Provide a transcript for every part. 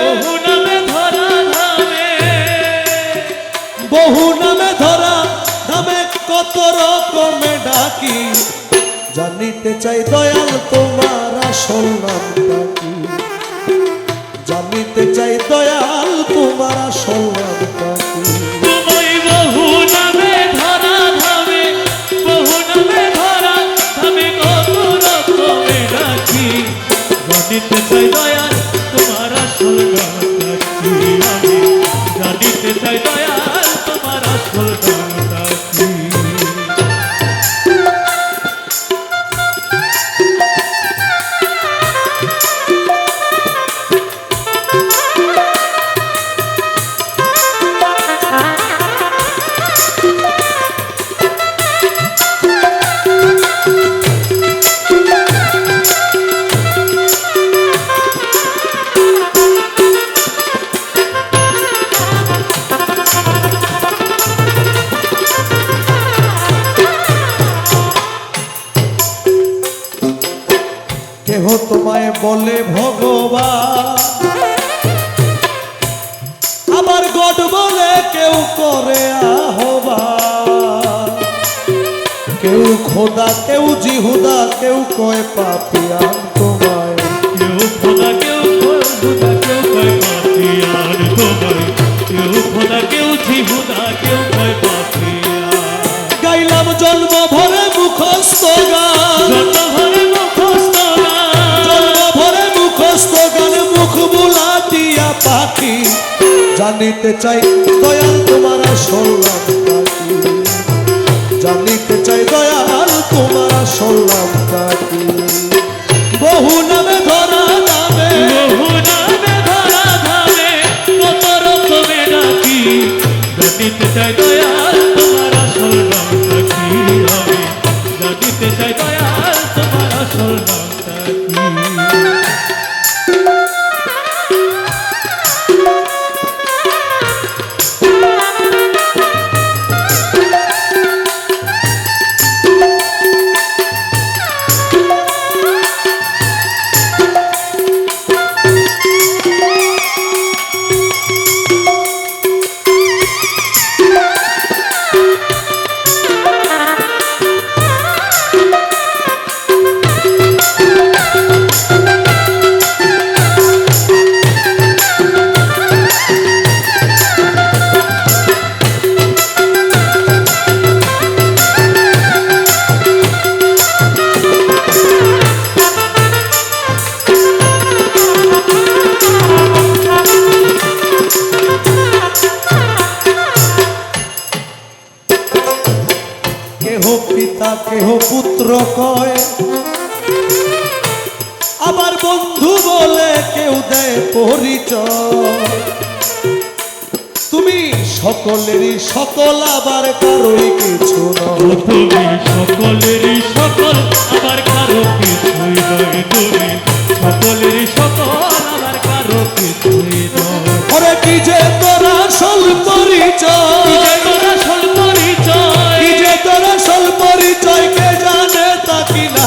বহু নামে ধরা নামে ধরা নামে কত রকমে ডাকি। জানিতে চাই দয়াল তোমার আসল নামটা কি? জানিতে চাই দয়াল তোমার আসল নামটা জানিতে চাই দয়াল তোমায় বলে ভগবান আবার গড বলে কেউ করে আহ্বান। কেউ খোদা কেউ জিহুদা কেউ কয় পাপিয়ান তোমায় কেউ খোদা কেউ খোদা কেউ কয় পাপিয়ার তোমায়। কেউ খোদা কেউ ঝিহুদা কেউ কয় পাপিয়ার গাইলাম জন্ম ভরে মুখস্থ গান। পাখি, জানিতে চাই দয়াল তোমার আসল নামটা কি জানিতে চাই দয়াল তোমার আসল নামটা কি বহু নামে ধরা নামে বহু নামে ধরা ধামে, কত রকমে ডাকি। জানিতে চাই দয়াল তোমার আসল নামটা কি হবে। জানিতে চাই দয়াল তোমার আসল নামটা কি কয় আবার বন্ধু বলে কেউ দেয় পরিচয়। তুমি সকলেরই সকল আবার কারোই কিছু নয়। তুমি সকলেরই সকল আবার কারও কিছুই নয়। তুমি সকলেরই সকল আবার কারও কিছুই নয়। কি যে তোর আসল পরিচয়?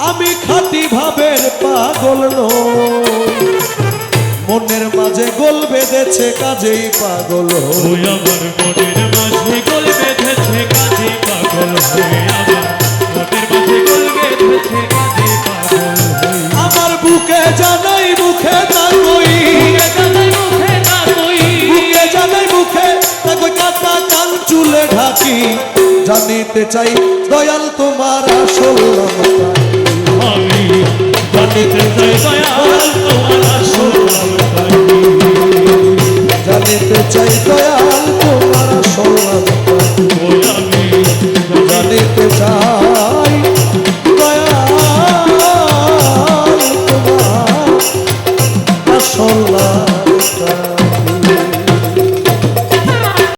আমি খাঁটি ভাবের পাগল মনের মাঝে গোল বেঁধেছে কাজেই পাগল হই। আমার মনের মাঝে গোল বেঁধেছে কাজে পাগল হয়ে আমার মনের মাঝে গোল বেঁধেছে কাজে পাগল আমার বুকে জানাই মুখে তা কই মুখে না বুকে জানাই মুখে তা কই কাটা কান চুলে ঢাকি। জানিতে চাই দয়াল তোমার আসল নামটা আমি জানিতে তোমার আসল